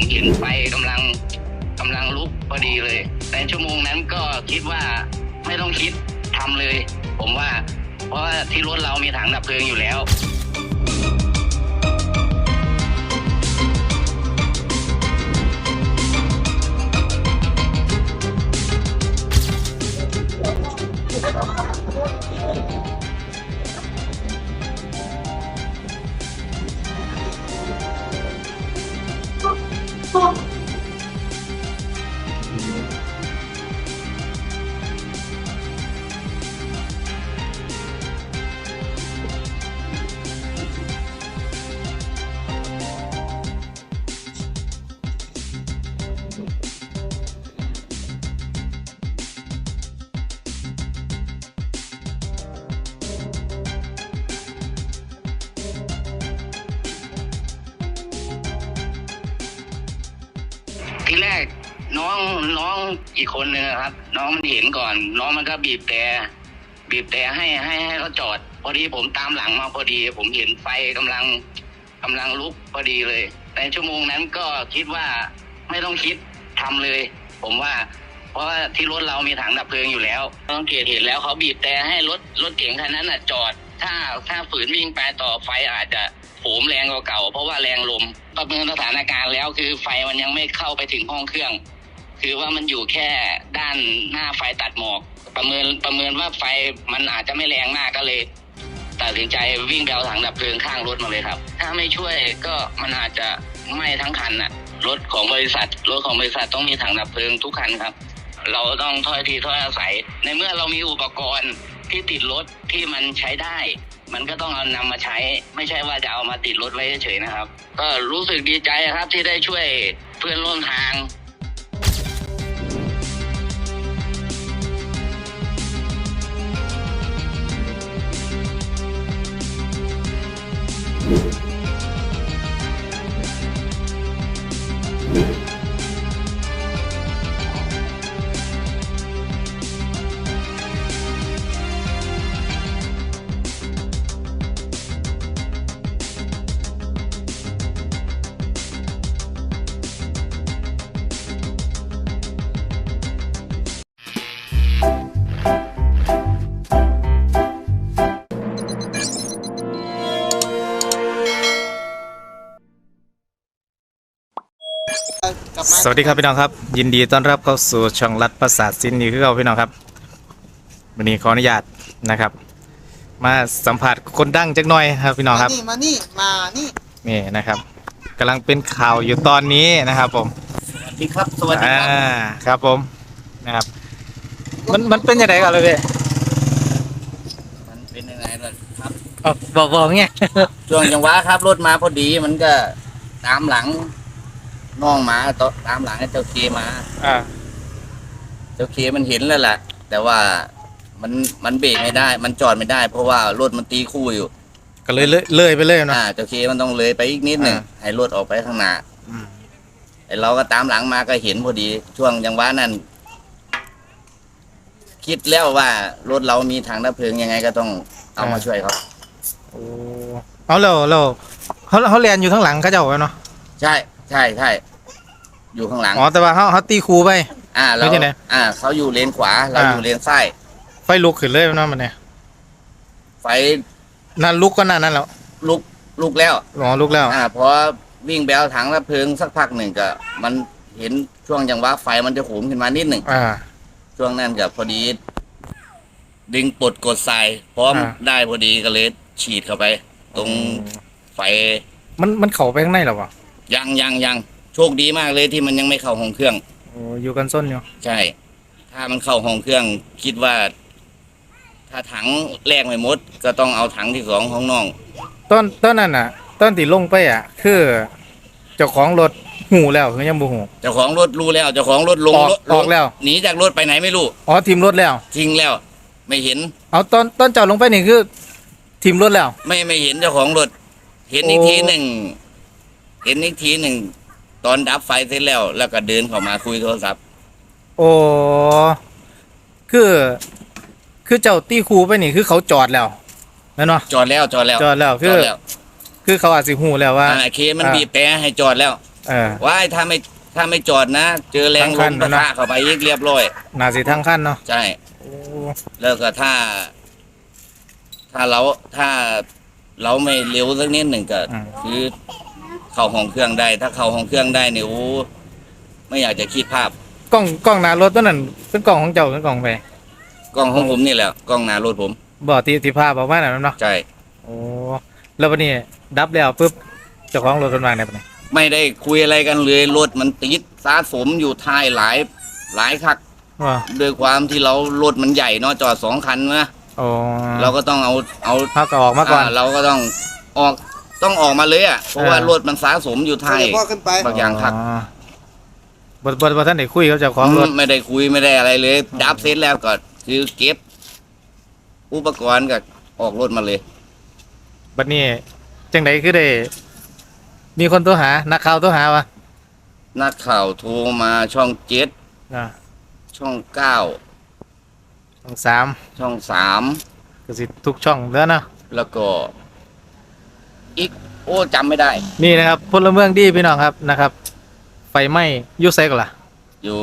ผมเห็นไฟกำลังกำลังลุกพอดีเลย ในชั่วโมงนั้นก็คิดว่าไม่ต้องคิดทำเลย ผมว่า เพราะว่าที่รถเรามีถังดับเพลิงอยู่แล้ว ทีแรกน้องน้องอีกคนหนึ่งอะครับ น้องมันเห็นก่อน น้องมันก็บีบแต่บีบแต่ให้ให้ให้เขาจอด พอดีผมตามหลังมาพอดี ผมเห็นไฟกำลังกำลังลุกพอดีเลย ในชั่วโมงนั้นก็คิดว่าไม่ต้องคิดทำเลย ผมว่า เพราะว่าที่รถเรามีถังดับเพลิงอยู่แล้วต้องเกตเห็นแล้วเขาบีบแต่ให้รถรถเก๋งคันนั้นน่ะจอด ถ้าถ้าฝืนวิ่งไปต่อไฟอาจจะโหมแรงกว่าเก่าเพราะว่าแรงลม ประเมินสถานการณ์แล้วคือไฟมันยังไม่เข้าไปถึงห้องเครื่อง คือว่ามันอยู่แค่ด้านหน้าไฟตัดหมอก ประเมินประเมินว่าไฟมันอาจจะไม่แรงมากก็เลยตัดสินใจวิ่งไปเอาถังดับเพลิงข้างรถมาเลยครับ ถ้าไม่ช่วยก็มันอาจจะไหม้ทั้งคันน่ะ รถของบริษัท รถของบริษัทต้องมีถังดับเพลิงทุกคันครับ เราต้องถ้อยทีถ้อยอาศัย ในเมื่อเรามีอุปกรณ์ที่ติดรถที่มันใช้ได้ มันก็ต้องเอานำมาใช้ ไม่ใช่ว่าจะเอามาติดรถไว้เฉยๆนะครับ ก็รู้สึกดีใจครับที่ได้ช่วยเพื่อนร่วมทาง สวัสดีครับพี่น้องครับ ยินดีต้อนรับเข้าสู่ช่องรัดประสาทสินนี่คือเราพี่น้องครับวันนี้ขออนุญาตนะครับ มาสัมผัสคนดังจักหน่อยครับพี่น้องครับมานี่มานี่มานี่นี่นะครับกำลังเป็นข่าวอยู่ตอนนี้นะครับ ผมสวัสดีครับสวัสดีอ่าครับครับผมนะครับ มันมันเป็นยังไงกันเลยพี่มันเป็นยังไงล่ะครับอ๋อบอกบอกไงช่วงจังหวะครับรถมาพอดีมันก็ตามหลัง น้องหมาตตามหลังไอ้เจ้าเคมา อ่า เจ้าเคมันเห็นแล้วแหละแต่ว่ามันมันเบรกไม่ได้ มันจอดไม่ได้ เพราะว่ารถมันตีคู่อยู่ ก็เลยเลยเลยไปเลยเนาะ อ่า เจ้าเคมันต้องเลยไปอีกนิดหนึ่งอ่า ให้รถออกไปข้างหน้าอืมไอ้เราก็ตามหลังมาก็เห็นพอดี ช่วงจังหวะนั้น คิดแล้วว่ารถเรามีถังดับเพลิงยังไงก็ต้องเอามาช่วยเขาโอ้เอาแล้วแล้วเขาเขาเรียนอยู่ข้างหลังเขาเจ้าไว้เนาะใช่ ใช่ใช่อยู่ข้างหลัง อ๋อแต่ว่าเขาเขาตีครูไป อ่าเราไม่ใช่ไหนอ่า เขาอยู่เลนขวา เราอ่า อยู่เลนซ้ายไฟลุกขึ้นเลยเนาะมันเนี่ยไฟนั่นลุกก็นั่นนั่นแล้วลุกลุกแล้วอ๋อลุกแล้วอ่าพอวิ่งไปเอาถังดับเพลิงสักพักหนึ่งก็ มันเห็นช่วงจังหวะไฟมันจะโหมขึ้นมานิดหนึ่ง อ่า ช่วงนั้นก็พอดี ดึงปลดกดทรายพร้อมอ่า ได้พอดีก็เลยฉีดเข้าไป ตรงไฟมันมันเข้าไปข้างในหรอวะ ยังยังยังโชคดีมากเลยที่มันยังไม่เข้าห้องเครื่อง โอ้อยู่กันส้นอยู่ใช่ ถ้ามันเข้าห้องเครื่องคิดว่า ถ้าถังแรกไม่หมด ก็ต้องเอาถังที่สองของน้อง ต้นต้นนั้นน่ะ ต้นที่ลงไปอะ คือเจ้าของรถหูแล้วคือยังบ่หู เจ้าของรถรู้แล้วเจ้าของรถลงออกรถออกแล้ว หนีจากรถไปไหนไม่รู้อ๋อทีมรถแล้ว ทิ้งแล้ว ไม่เห็น เอาต้นต้นเจ้าลงไปนี่คือทีมรถแล้ว ไม่ไม่เห็นเจ้าของรถ เห็นอีกโอ้ ทีหนึ่ง เห็นอีกทีหนึ่งตอนดับไฟเสร็จแล้ว แล้วก็เดินเข้ามาคุยโทรศัพท์โอ้คือ คือเจ้าตีครูไปนี่คือเขาจอดแล้วแม่นเนาะจอดแล้วจอดแล้วจอดแล้วคือจอดแล้วคือเขาอาจสิหูแล้วว่า อ่าเคมันอ่าบีบแต่ให้จอดแล้วเออว้ายถ้าไม่ถ้าไม่จอดนะ เจอแรงทั้งลคันมปะนะทะเข้าไปอีกเรียบร้อยน่าสิทั้งขั้นเนาะใช่ โอ้แล้วก็ถ้า ถ้าเราถ้าเราไม่เร็วสักนิดหนึ่งก็ อืมคือ เข้าห้องเครื่องได้ ถ้าเข้าห้องเครื่องได้เนี่ยโอ้ไม่อยากจะคิดภาพ กล้องกล้องหน้ารถตัวนั้นเป็นกล้องของเจ้าเป็นกล้องไปกล้องของผมนี่แหละกล้องหน้ารถผมบ่ที่ที่ภาพออกมาน่ะเนาะใช่โอ้แล้ววันนี้ดับแล้วปุ๊บเจ้าของรถคนวางได้ปะเนี่ยไม่ได้คุยอะไรกันเลยรถมันติดสะสมอยู่ท้ายหลายหลายคักว่าด้วยความที่เรารถมันใหญ่เนาะจอดสองคันนะโอ้เราก็ต้องเอาเอาเขาก็ออกมาก่อนอ่าเราก็ต้องออก ต้องออกมาเลยอะเพราะว่าเออรถมันสะสมอยู่ท้ายพ่อขึ้นไปบางอย่างครับบทบทบทท่านได้คุยกับเจ้าของรถไม่ได้คุยไม่ได้อะไรเลยดับเสร็จแล้วก็คือเก็บ อุปกรณ์ก็ออกรถมาเลย บัดนี้จังไดคือได้ มีคนโตัวหา นักข่าวโตัวหาวะนักข่าวโทรมาช่องเจ็ดอ่าช่องเก้าช่องสามช่องสามก็สิทุกช่องแล้วนะแล้วก็ อีกโอ้จำไม่ได้ นี่นะครับพลเมืองดีพี่น้องครับนะครับ ไฟไหม้อยุไซก็ล่ะ อยู่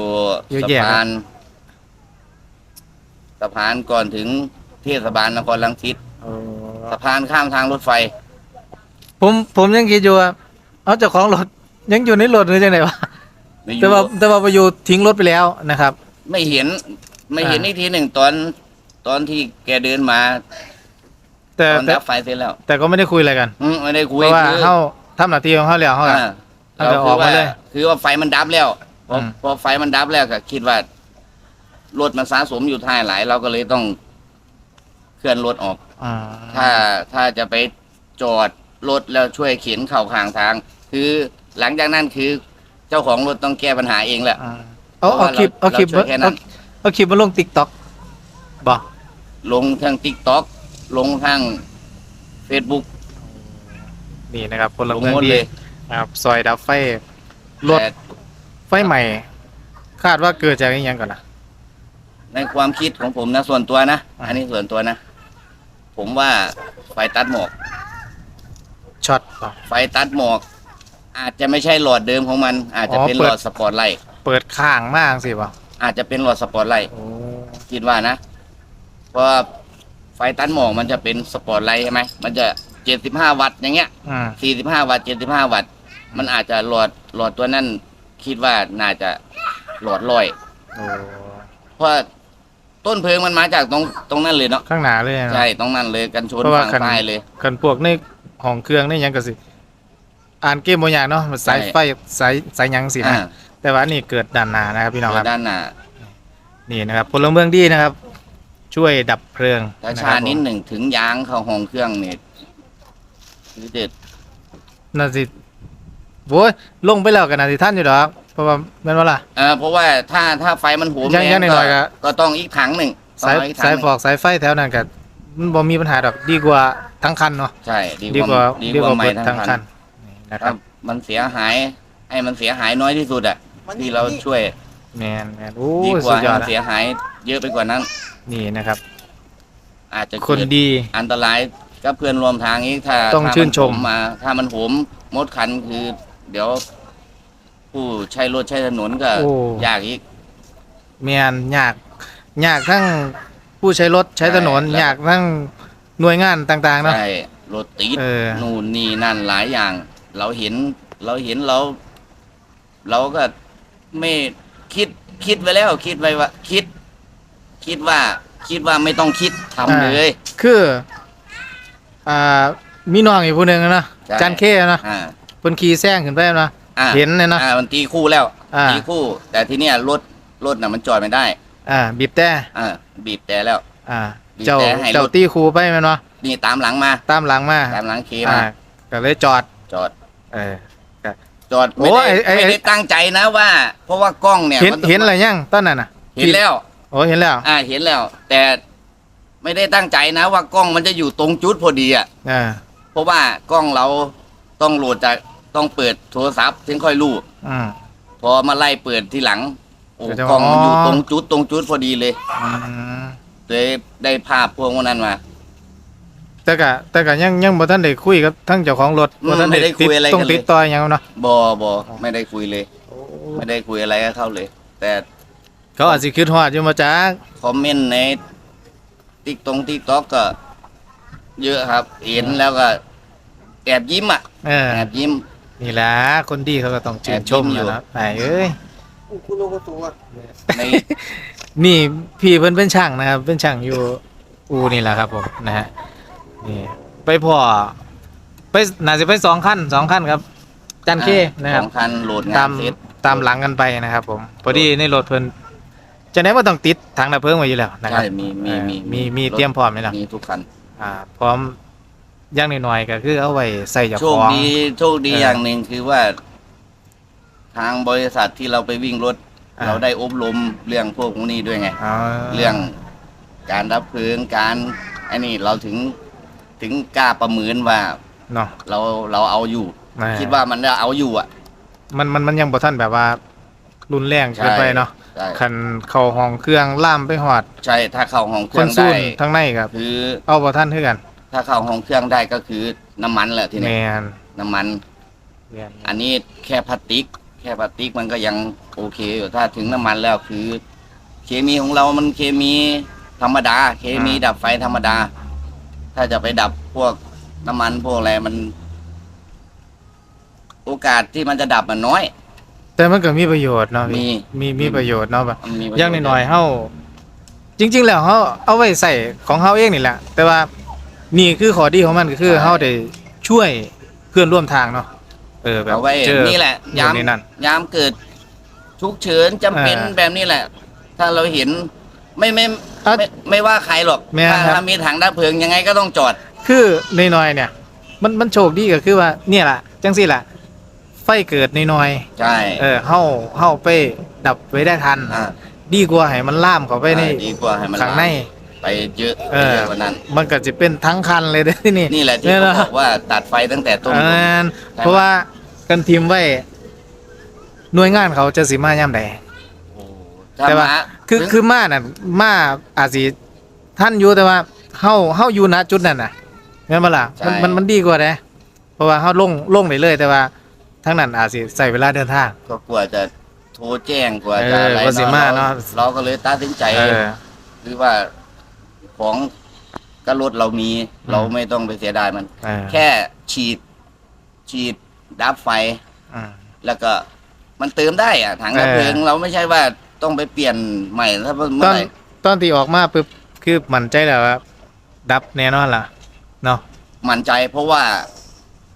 อยู่สะแยก พานสะพานก่อนถึงเทศบาลนครลังสิตสะพานข้ามทางรถไฟ ผมผมยังคิดอยู่ว่าเอาเจ้าของรถยังอยู่ในรถหรือจังไดวะไม่อแต่ยู่ว่าแต่ว่าไปอยู่ทิ้งรถไปแล้วนะครับ ไม่เห็น ไม่เห็นอ่า อีกทีหนึ่งตอน ตอนที่แกเดินมา แต่ตอนแต่ดับไฟเสร็จแล้วแต่ก็ไม่ได้คุยอะไรกัน อืมไม่ได้คุเพยราะว่าคือเขาทำหน้าที่ของเขาแล้วเขาก็ อ่าเอาเราจะอคืออกมาว่าเลยคือว่าไฟมันดับแล้วพออม พอไฟมันดับแล้วก็คิดว่ารถมันสะสมอยู่ท้ายหลาย เราก็เลยต้องเคลื่อนรถออก อ่าถ้าถ้าจะไปจอดรถแล้วช่วยเข็นเข่าข้างทาง คือหลังจากนั้นคือเจ้าของรถต้องแก้ปัญหาเองแหละ อ่าเอาเพราะเอาว่าคลิปเราเอาคลิปเราช่วยแค่นั้นเอาเอาคลิปมาลงติ๊กต็อกบอกลงทางติ๊กต็อก ลงทางเฟซบุ๊กนี่นะครับพลลงเมืองหมดดีเลยนะครับซอยดับไฟรถแต่ไฟใหม่ คาดว่าเกิดจากอหยังก่อนนะ ในความคิดของผมนะส่วนตัวนะ อ่า อันนี้ส่วนตัวนะ ผมว่าไฟตัดหมอก ช็อตป่ะไฟตัดหมอก อาจจะไม่ใช่หลอดเดิมของมัน อาจจะอ๋อเป็นเปิหดลอดสปอตไลท์เปิดข้างมากสิป่ะอาจจะเป็นหลอดสปอตไลท์ โอ้คิดว่านะ เพราะว่า ไฟตัดหมอกมันจะเป็นสปอตไลท์ใช่ไหมมันจะเจ็ดสิบห้าวัตต์อย่างเงี้ยอืมสี่สิบห้าวัตต์เจ็ดสิบห้าวัตต์มันอาจจะหลอดหลอดตัวนั้นคิดว่าน่าจะหลอดลอย โอ้ เพราะต้นเพลิงมันมาจากตรงตรงนั้นเลยเนาะข้างหน้าเลยนะ ใช่ตรงนั้นเลยกันชนเพราะว่าฝั่งคัน ใต้เลยคันพวกในห้องเครื่องนี่ยังก็สิ อ่านเกมบางอย่างเนาะมันสายใช่ ไฟสายสายหยังสินะ อ่าแต่ว่านี่เกิดด้านหน้านะครับพี่น้องครับ ด้านหน้า นี่นะครับพลเมืองดีนะครับ ช่วยดับเพลิงถ้าะคชารับผมนิดหนึ่งถึงยางเข้าห้องเครื่องเนี่ยคือเด็ดน่าสิโว้ยลงไปแล้วกันนาสิท่านอยู่ดอกเพราะว่าแม่นว่าล่ะเออเพราะว่าถ้าถ้าไฟมันโหมยังแรงยังหน่อยๆก็ก็ต้องอีกถังหนึ่งต้สายองอีกถังสายหนึ่งฟอกสายไฟแถวนั้นก็มันบ่มีปัญหาดอกดีกว่าทั้งคันเนาะใช่ดีดีกกว่าว่าดีดีกกว่าว่าใหม่เบิดทั้ทั้งงคัคันนนี่นะคครัรับบมันเสียหายให้มันเสียหายน้อยที่สุดอะที่เราช่วยแมนแมนโอ้ดียกสุว่าดให้ยอดมันอะเสียหายเยอะไปกว่านั้น นี่นะครับ อาจจะคนเกิดดี อันตรายกับเพื่อนร่วมทางนี้ถ้าต้องถ้าชื่นชมโหมาถ้ามันโหมมดคันคือ เดี๋ยว ผู้ใช้รถใช้ถนนก็โอ้ ยากอีก แมนยากยากทั้งผู้ใช้รถใช้ถนนใช่แล้วยากทั้งหน่วยงานต่างๆเนาะ ใช่รถติดเออ นู่นนี่นั่นหลายอย่าง เราเห็น เราเห็นเรา เราก็ไม่คิดคิดไว้แล้ว คิดไว้ว่า คิด คิดว่าคิดว่าไม่ต้องคิดทำเลย คืออ่ามีน้องอีกผู้หนึ่งนะใช่ จันเข้นะอ่าเพิ่นขี่แซงขึ้นไปนะอ่าเห็นเลยนะ อ่ามันตีคู่แล้วอ่า ตีคู่ แต่ทีเนี้ยรถรถน่ะมันจอดไม่ได้อ่าบีบแต่อ่าบีบแต่แล้ว อ่า บีบเจ้าแต่ให้รถ เจ้าตีครูไปแม่นบ่นี่ตามหลังมา ตามหลังมาตามหลังเคอ่ามาก็เลยจอด จอดเออ จอดโอ้ไม่ได้ไอ้ไอ้ ไม่ได้ตั้งใจนะว่า เพราะว่ากล้องเนี่ยเห็นมัต้องเห็นอะไรยังตอนนั้นน่ะเห็นแล้ว โอ้เห็นแล้ว อ่าเห็นแล้ว แต่ไม่ได้ตั้งใจนะว่ากล้องมันจะอยู่ตรงจุดพอดีอะอ่า เพราะว่ากล้องเราต้องโหลดจากต้องเปิดโทรศัพท์ถึงค่อยรู้อืม พอมาไล่เปิดทีหลังโอ้ก็จะกล้องมันอยู่อ๋อ ตรงจุดตรงจุดพอดีเลยอืมเลยได้ภาพพวกนั้นมา แต่ก็แต่ก็ยังยังบ่ทันได้คุยกับทั้งเจ้าของรถอืมบ่ทันไม่ได้คุยอะไรต้องกันเลยติดต่อหยังเนาะบอบอไม่ได้คุยเลย ไม่ได้คุยอะไรกับเขาเลย แต่ เขาอาจสิคิดฮอดอยู่มาจักคอมเมนต์ในติ๊กตรงติ๊กต็อกก็เยอะครับ เห็นแล้วก็แอบยิ้มอะ เออ แอบยิ้ม นี่ล่ะคนดีเขาก็ต้องชื่นชมแอบยิ้มอยู่ นะไปเอ้ยใน นี่พี่เพิ่นเป็นช่างนะครับเป็นช่างอยู่อูนี่แหละครับผมนะฮะนี่ไปพ่อไปน่าจะไปสองขั้นสองขั้นครับจันเคนะครับ สองคันโหลดงาตานมเสร็จตามหลังกันไปนะครับผมพอดีในรถเพิ่น จะไหนว่าต้องติดถังดับเพลิงไว้อยู่แล้วนะครัใช่บมีมีเออมีมีมีเตรียมพร้อมนี่แหละมีทุกคัน อ่า พร้อมอย่างน้อยๆก็คือเอาไว้ใส่เจ้าโชขคอง ดีโชคดีเออออย่างหนึ่งคือว่า ทางบริษัทที่เราไปวิ่งรถ อ่า เราได้อบรมเรื่องพวกนี้ด้วยไงาเรื่องการรับเพลิงการไอ้นี่เราถึงถึงกล้าประเมินว่า เนาะเราเราเอาอยู่ อ่คิดว่ามันจะเอาอยู่อะ มันมันมันยังบ่ทันแบบว่า รุนแรงเกินไปเนาะ ใช่ คันเข้าห้องเครื่องล่ามไปหอดใช่ถ้าเข้าห้องเคครื่นองซูได้นทั้งในครับ คือเอาบ่ทันคือกันถ้าเข้าห้องเครื่องได้ก็คือน้ำมันแหละทีแมนี้นน้ำมัน แม่นอันนี้แค่พลาสติก แค่พลาสติกมันก็ยังโอเคอยู่ถ้าถึงน้ำมันแล้วคือ เคมีของเรามันเคมีธรรมดา เคมีดับไฟธรรมดา ถ้าจะไปดับพวกน้ำมันพวกอะไรมัน โอกาสที่มันจะดับมันน้อย แต่มันก็มีประโยชน์เนาะพี่มีมีมีประโยชน์เนาะแบบมันมีประโชอย่างน้อยๆเฮาจริง ๆ แล้วเฮาเอาไว้ใส่ของเฮาเองนี่แหละ แต่ว่านี่คือข้อดีของมันก็คือเฮาได้ช่วยเพื่อนร่วมทางเนาะเออแบบเอาไว้เจอนี่แหละยามยามนี้นั่น ยามเกิดฉุกเฉินจำเป็นเออแบบนี้แหละ ถ้าเราเห็นไม่ไม่อะไม่ไม่ว่าใครหรอกแม่นถ้าครับ ถ้ามีถังดับเพลิงยังไงก็ต้องจอด คือน้อยๆเนี่ย มันมันโชคดีก็คือว่าเนี่ยล่ะจังซี่ล่ะ ไฟเกิดน้อยใช่ๆเออเฮาเฮาไปดับไว้ได้ทัน อ่าดีกว่าให้มันล่ามเข้าไปในอ่าดีกว่าให้มันข้างใน ไปเยอะเออเยอะกว่านั้น มันก็จะเป็นทั้งคันเลยเด้อที่นี่นี่แหละที่เนี่ยเขานะบอกว่าตัดไฟตั้งแต่ต้นอ่าใช่ไหมเพราะว่ากันทีมไว้หน่วยงานเขาจะสิมาย่ำใดถ้าแต่ว่ามาคือคือมาน่ะมาอาจสิท่านอยู่แต่ว่าเฮาเฮาอยู่ณจุดนั้นน่ะแม่นบ่ล่ะมันมันมันดีกว่าเด้เพราะว่าเฮาลงลงได้เลยแต่ว่า ทั้งนั้นอาจสิใช้เวลาเดินทาง ก็กลัวจะโทรแจ้งกลัวจะเอออะไรกลัวสิมาเนอะ เราก็เลยตัดสินใจเออ คือว่าของก็รถเรามีเราไม่ต้องไปเสียดายมัน เออแค่ฉีด ฉีดดับไฟ อืม แล้วก็มันเติมได้อะถังดับเออเพลิงเราไม่ใช่ว่าต้องไปเปลี่ยนใหม่ถ้าเมื่ตออนไหร่ตอนที่ออกมาปึ๊บคือมั่นใจแล้วว่าดับแน่นอนล่ะเนาะ มั่นใจเพราะว่า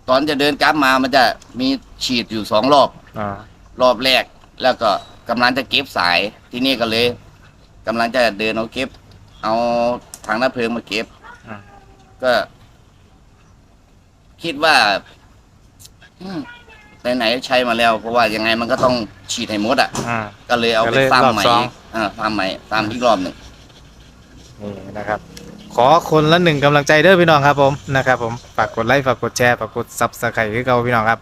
ตอนจะเดินกลับมามันจะมีฉีดอยู่สองรอบ อ่ารอบแรกแล้วก็กำลังจะเก็บสายที่นี่ก็เลยกำลังจะเดินเอาเก็บ เอาถังดับเพลิงมาเก็บอืมก็ คิดว่าอืมไหนๆใช้มาแล้ว เพราะว่ายังไงมันก็ต้องฉีดให้หมดอะ อ่า ก็เลยเอาก็ไปเลยซ้ำรอบใหม่สองอีกอ่าซ้ำใหม่ซ้ำอีกรอบหนึ่งนี่นะครับ ขอคนละหนึ่งกำลังใจเด้อพี่น้องครับผมนะครับผมฝากกดไลค์ฝากกดแชร์ฝากกดซับสไครต์ให้เราพี่น้องครับ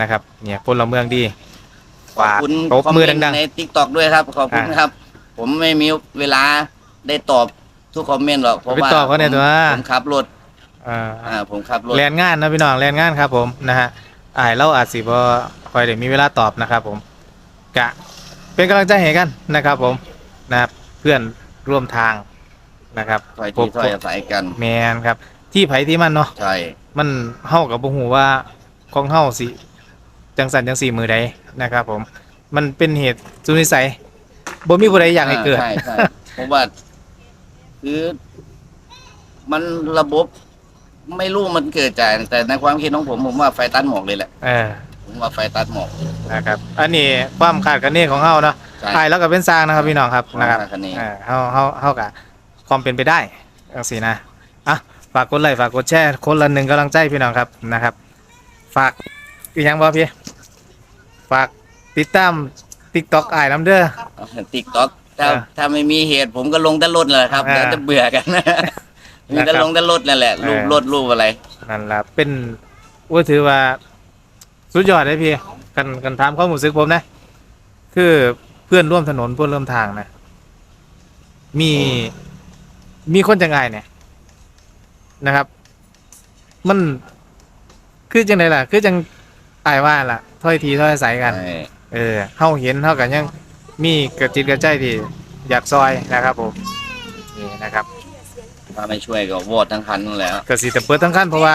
นะครับเนี่ยพลเมืองดีขอบฝากคุณตบคอมมืเมอนต์ดัง ในทิกตอกด้วยครับ ขอบคุณอ่าครับ ผมไม่มีเวลาได้ตอบทุกคอมเมนต์หรอกเพราะไปว่าตอบเขาเนี่ยผมตัว ผมขับรถๆอ่า อ่าผมขับรถแลนงานนะพี่น้องแลนงานครับผมนะฮะอ่ายเราอาจสิบ่คอยได้มีเวลาตอบนะครับผมกะเป็นกำลังใจให้กันนะครับผมนะครับเพื่อนร่วมทาง นะครับถอยผที่มถอยอาศัยกันแมนครับ ที่ไผที่มันเนาะใช่มันเฮากับบ่ฮู้ว่าของเฮาสิจังสันจังสี่มือใดนะครับ ผม มันเป็นเหตุสุนิสัยบ่มีผู้ใดอยากให้เกิดใช่ใช่เพราะว่าคือ มันระบบไม่รู้มันเกิดจากแต่ในความคิดของผมผมว่าไฟตัดหมอกเลยแหละเออผมว่าไฟตัดหมอกนะครับ อันนี้ความคาดคะเนของเฮาเนาะใช่อ้ายแล้วก็เป็นสร้างนะครับพี่น้องครับนะครับความคาดคะเนเออเฮาเฮาเฮาก็ ความเป็นไปได้จังซี่นะอะฝากกดไลค์ฝากกดแชร์คนละหนึ่งกำลังใจพี่น้องครับนะครับ ฝากอีกอย่างบ่พี่ฝากติดตาม TikTok อ้ายน้ำเด้อ ติ๊กต็อกถ้าเออถ้าไม่มีเหตุผมก็ลงแต่รถแหละครับอ่าเดี๋ยวจะเบื่อกัน มีแต่นะครับลงแต่รถนั่นแหละ รูปเออรถรูปอะไร นั่นล่ะเป็นว่าถือว่าสุดยอดเลยพี่กันกันถามความรู้สึกผมนะ คือเพื่อนร่วมถนนเพื่อนร่วมทางนะ มี มีคนจังไงเนี่ยนะครับ มันคือจังไดล่ะ คือจังอายว่าล่ะถ้อยทีถ้อยอาศัยกันใช่เออเฮาเห็นเฮากันยังมีกระจิตกระใจที่อยากซอยนะครับผมนี่นะครับถ้าไม่ช่วยก็วอดทั้งคันนั่นแหล้วก็สิแต่เปิดทั้งคันเพราะว่า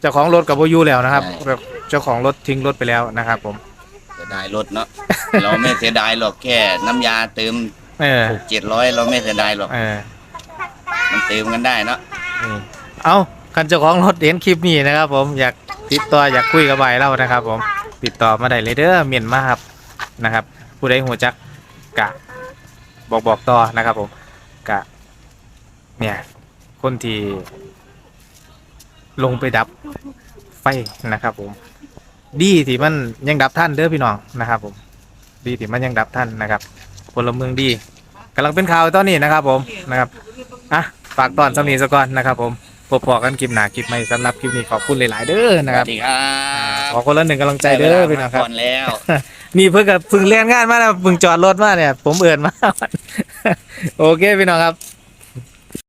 เจ้าของรถกับบ่อยู่แล้วนะครับใช่ แบบเจ้าของรถทิ้งรถไปแล้วนะครับ ผม เสียดายรถเนาะ เราไม่เสียดายหรอกแค่น้ำยาเติมเออ หกเจ็ดร้อยเราไม่เสียดายหรอก เออมันเติมกันได้เนาะเอาคันเจ้าของรถเห็นคลิปนี้นะครับ ผมอยากติดต่ออยากคุยกับใบเล่านะครับ ผมติดต่อมาได้เลยเด้อเมียนมาครับนะครับ ผู้ใดหัวจักกะบอกบอกต่อนะครับ ผมกะเนี่ยคนที่ลงไปดับไฟนะครับ ผม ดีที่มันยังดับท่านเด้อพี่น้องนะครับ ผม ดีที่มันยังดับท่านนะครับพลเมืองดีกำลังเป็นข่าวตอนนี้นะครับ ผมนะครับ ฝากตอนสำนีสก่อนนะครับผมพบพอกันคลิปหน้าคลิปใหม่สำหรับคลิปนี้ขอบคุณหลาย ๆ เด้อสนะครับวัสดีครับขอคนละหนึ่งกำลังใจเด้อพี่น้องครับก่อนแล้วนี่เพิ่งกับเพิ่งเรียนงานมาแล้วเพิ่งจอดรถมาเนี่ย ผมเอื่นมาโอเคพี่น้องครับ